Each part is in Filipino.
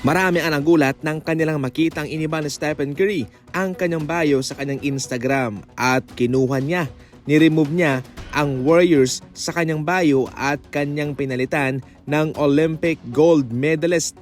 Marami ang nagulat nang kanilang makitang iniba ni Stephen Curry ang kanyang bio sa kanyang Instagram at kinuha niya, niremove niya ang Warriors sa kanyang bio at kanyang pinalitan ng Olympic gold medalist.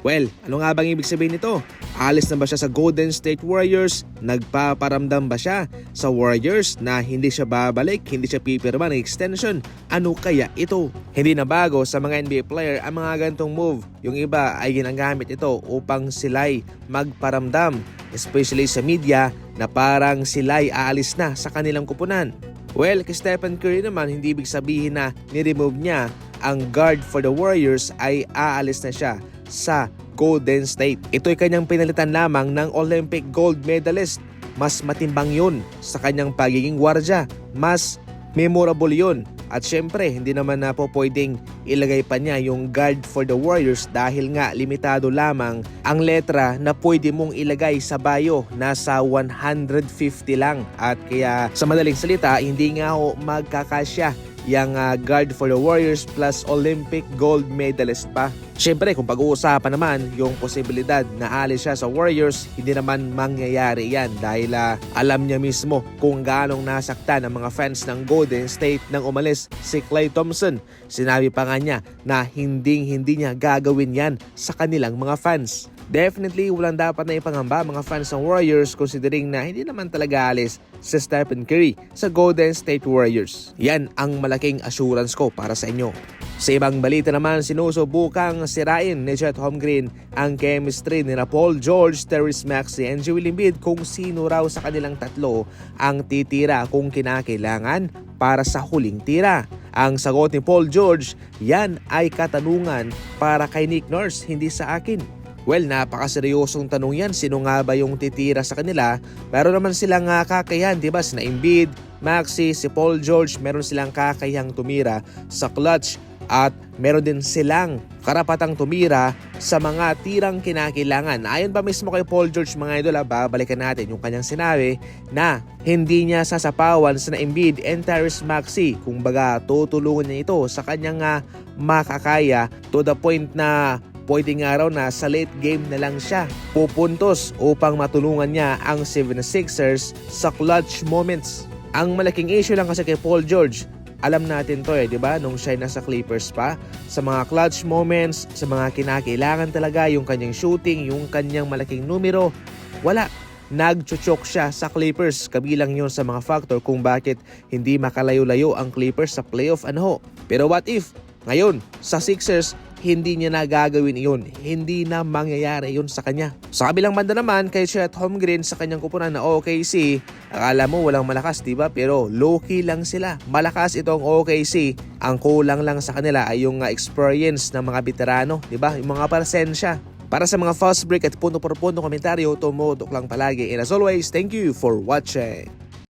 Well, ano nga bang ibig sabihin nito? Alis na ba siya sa Golden State Warriors? Nagpaparamdam ba siya sa Warriors na hindi siya babalik, hindi siya pipirma ng extension? Ano kaya ito? Hindi na bago sa mga NBA player ang mga gantong move. Yung iba ay ginagamit ito upang sila'y magparamdam, especially sa media na parang sila'y aalis na sa kanilang kupunan. Well, kay Stephen Curry naman, hindi ibig sabihin na ni-remove niya ang guard for the Warriors ay aalis na siya sa Golden State. Ito'y kanyang pinalitan lamang ng Olympic gold medalist. Mas matimbang yun sa kanyang pagiging gwardya. Mas memorable yun. At syempre, hindi naman na po pwedeng ilagay pa niya yung guard for the Warriors dahil nga limitado lamang ang letra na pwede mong ilagay sa bio. Nasa 150 lang. At kaya sa madaling salita, hindi nga ho magkakasya yung ah, guard for the Warriors plus Olympic gold medalist pa. Siyempre, kung pag-uusapan naman yung posibilidad na alis siya sa Warriors, hindi naman mangyayari yan dahil ah, alam niya mismo kung gaanong nasaktan ang mga fans ng Golden State nang umalis si Klay Thompson. Sinabi pa nga niya na hindi hindi niya gagawin yan sa kanilang mga fans. Definitely, walang dapat na ipangamba mga fans ng Warriors considering na hindi naman talaga alis si Stephen Curry sa Golden State Warriors. Yan ang malaking assurance ko para sa inyo. Sa ibang balita naman, sinusubukang sirain ni Chet Holmgren ang chemistry ni na Paul George, Terrence Maxey, and Joel Embiid kung sino raw sa kanilang tatlo ang titira kung kinakailangan para sa huling tira. Ang sagot ni Paul George, yan ay katanungan para kay Nick Nurse, hindi sa akin. Well, napakaseryosong tanong yan. Sino nga ba yung titira sa kanila? Meron naman silang uh, kakayahan, di ba? Sina Embiid, Maxi, si Paul George, meron silang kakayahang tumira sa clutch at meron din silang karapatang tumira sa mga tirang kinakailangan. Ayon ba mismo kay Paul George mga idol, ah, babalikan natin yung kanyang sinabi na hindi niya sasapawan sa Embiid and Tyrese Maxey. Kung baga tutulungan niya ito sa kanyang uh, makakaya to the point na pwedeng araw na sa late game na lang siya pupuntos upang matulungan niya ang 76ers sa clutch moments. Ang malaking issue lang kasi kay Paul George, alam natin to eh, di ba? Nung siya nasa Clippers pa, sa mga clutch moments, sa mga kinakailangan talaga, yung kanyang shooting, yung kanyang malaking numero, wala. Nagchuchok siya sa Clippers. Kabilang yon sa mga factor kung bakit hindi makalayo-layo ang Clippers sa playoff ano. Pero what if, ngayon, sa Sixers, hindi niya na gagawin iyon. Hindi na mangyayari yun sa kanya. Sa kabilang banda naman, kay Chet Holmgren sa kanyang kupunan na OKC, akala mo walang malakas, di ba? Pero low-key lang sila. Malakas itong OKC. Ang kulang lang sa kanila ay yung uh, experience ng mga veterano, di ba? Yung mga presensya. Para sa mga fast break at punto por punto komentaryo, tumudok lang palagi. And as always, thank you for watching.